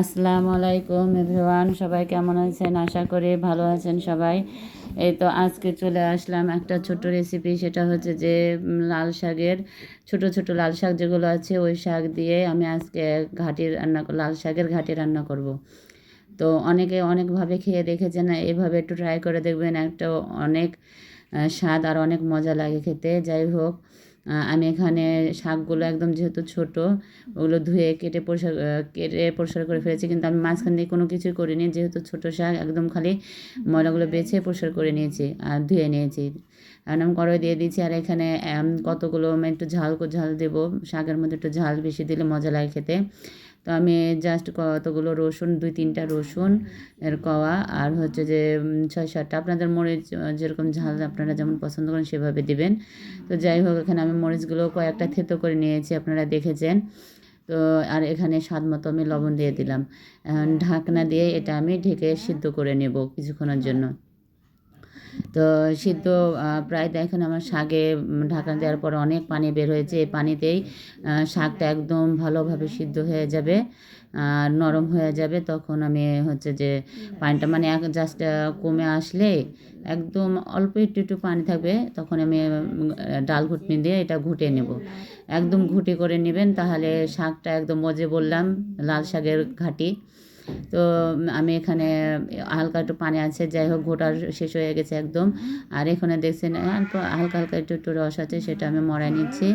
আসসালামু আলাইকুম এভরিওয়ান, সবাই কেমন আছেন? আশা করি ভালো আছেন সবাই। এই তো আজকে চলে আসলাম একটা ছোট রেসিপি সেটা হচ্ছে যে লাল শাকের, ছোট ছোট লাল শাক যেগুলো আছে, ওই শাক দিয়ে আমি আজকে ঘাটি রান্না লাল শাকের ঘাটি রান্না করব। তো অনেকে অনেকভাবে খেয়ে দেখেছেন এভাবে একটু ট্রাই করে দেখবেন, একটা অনেক স্বাদ আর অনেক মজা লাগে খেতে। যাই হোক আমি এখানে শাকগুলো একদম যেহেতু ছোট, ওগুলো ধুয়ে কেটে পরিষ্কার কেটে পরিষ্কার করে ফেলেছি, কিন্তু আমি মাঝখান দিয়ে কোনো কিছুই করিনি, যেহেতু ছোট শাক, একদম খালি ময়লাগুলো বেছে পরিষ্কার করে নিয়েছি আর ধুয়ে নিয়েছি। কারণ আমি কড়াই দিয়ে দিয়েছি, আর এখানে কতগুলো, আমি একটু ঝাল ঝাল দেবো, শাকের মধ্যে একটু ঝাল বেশি দিলে মজা লাগে খেতে। তো আমি জাস্ট কতগুলো রসুন, দুই তিনটা রসুন এর কওয়া আর হচ্ছে যে ছয় সাতটা। আপনাদের মরিচ যেরকম ঝাল আপনারা যেমন পছন্দ করেন সেভাবে দিবেন। তো যাই হোক, এখানে আমি মরিচগুলো কয়েকটা থেতো করে নিয়েছি, আপনারা দেখেছেন। তো, আর এখানে স্বাদ মতো আমি লবণ দিয়ে দিলাম। ঢাকনা দিয়ে এটা আমি ঢেকে সিদ্ধ করে নেব কিছুক্ষণের জন্য। তো সিদ্ধ প্রায় দেখেন আমার শাকে ঢাকা দেওয়ার পর অনেক পানি বের হয়েছে। এই পানিতেই শাকটা একদম ভালোভাবে সিদ্ধ হয়ে যাবে, আর নরম হয়ে যাবে। তখন আমি হচ্ছে যে পানিটা মানে এক জাস্ট কমে আসলে একদম অল্প একটু একটু পানি থাকবে, তখন আমি ডাল ঘুটনি দিয়ে এটা ঘুটে নেব। একদম ঘুটে করে নেবেন, তাহলে শাকটা একদম মজে বললাম, লাল শাকের ঘাটি তো আমি এখানে হালকা একটু পানি আছে, যাই হোক ঘোটা শেষ হয়ে গেছে একদম। আর এখানে দেখছেন, হালকা হালকা একটু একটু রস আছে, সেটা আমি মরাই নিচ্ছি।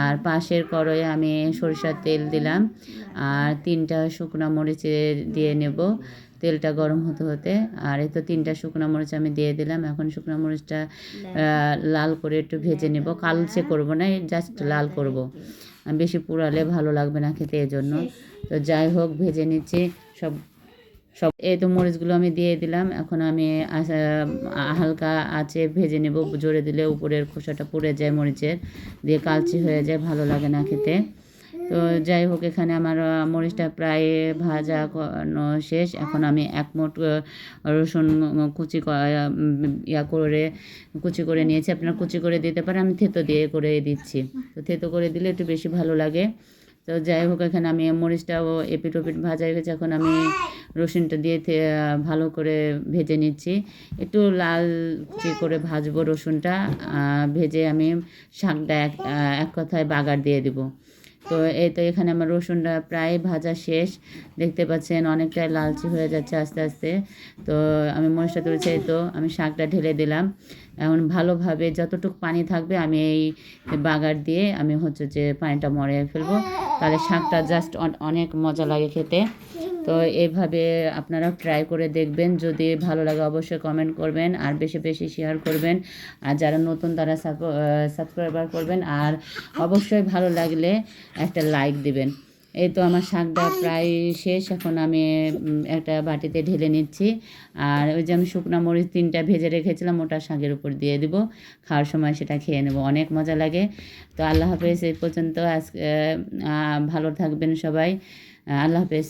আর পাশের কড়াইয়ে আমি সরিষার তেল দিলাম। আর তিনটা শুকনো মরিচ দিয়ে নেব, তেলটা গরম হতে হতে। আর এই তো তিনটা শুকনো মরিচ আমি দিয়ে দিলাম। এখন শুকনো মরিচটা লাল করে একটু ভেজে নেব। কালচে করব না জাস্ট লাল করব। বেশি পোড়ালে ভালো লাগবে না খেতে এজন্য। তো যাই হোক ভেজে নিচ্ছি। সব সব এই তো মরিচগুলো আমি দিয়ে দিলাম। এখন আমি হালকা আছে ভেজে নেব। জোরে দিলে উপরের খোসাটা পুড়ে যায় মরিচের। দিয়ে কালচি হয়ে যায় ভালো লাগে না খেতে। তো যাই হোক, এখানে আমার মরিচটা প্রায় ভাজা শেষ। এখন আমি এক মোট রসুন কুচি ইয়া করে, কুচি করে নিয়েছি। আপনারা কুচি করে দিতে পারেন, আমি থেতো দিয়ে করে দিচ্ছি। তো থেতো করে দিলে একটু বেশি ভালো লাগে। তো যাই হোক, এখানে আমি মরিচটাও এপিট ওপিট ভাজা হয়ে গেছে। এখন আমি রসুনটা দিয়ে ভালো করে ভেজে নিচ্ছি। একটু লাল করে ভাজবো রসুনটা। ভেজে আমি শাকটা এক এক কথায় বাগার দিয়ে দিব। তো এই তো এখানে আমার রসুনটা প্রায় ভাজা শেষ। দেখতে পাচ্ছেন অনেকটা লালচি হয়ে যাচ্ছে আস্তে আস্তে। তো আমি মরিচটা তুলেছি তো আমি শাকটা ঢেলে দিলাম। এখন ভালোভাবে যতটুকু পানি থাকবে আমি এই বাগার দিয়ে আমি হচ্ছে যে পানিটা মরে ফেলব। তাহলে শাকটা জাস্ট অনেক মজা লাগে খেতে। তো এইভাবে আপনারা ট্রাই করে দেখবেন। যদি ভালো লাগে অবশ্যই কমেন্ট করবেন আর বেশি বেশি শেয়ার করবেন। আর যারা নতুন তারা সাবস্ক্রাইবার করবেন। আর অবশ্যই ভালো লাগলে একটা লাইক দিবেন। এই তো আমার শাকটা প্রায় শেষ। এখন আমি একটা বাটিতে ঢেলে নিচ্ছি। আর ওই যে আমি শুকনো মরিচ তিনটা ভেজে রেখেছিলাম, ওটা শাকের উপর দিয়ে দিব। খাওয়ার সময় সেটা খেয়ে নেব। অনেক মজা লাগে। তো আল্লাহ হাফেজ। এই পর্যন্ত আজকে ভালো থাকবেন সবাই। আল্লাহ হাফেজ।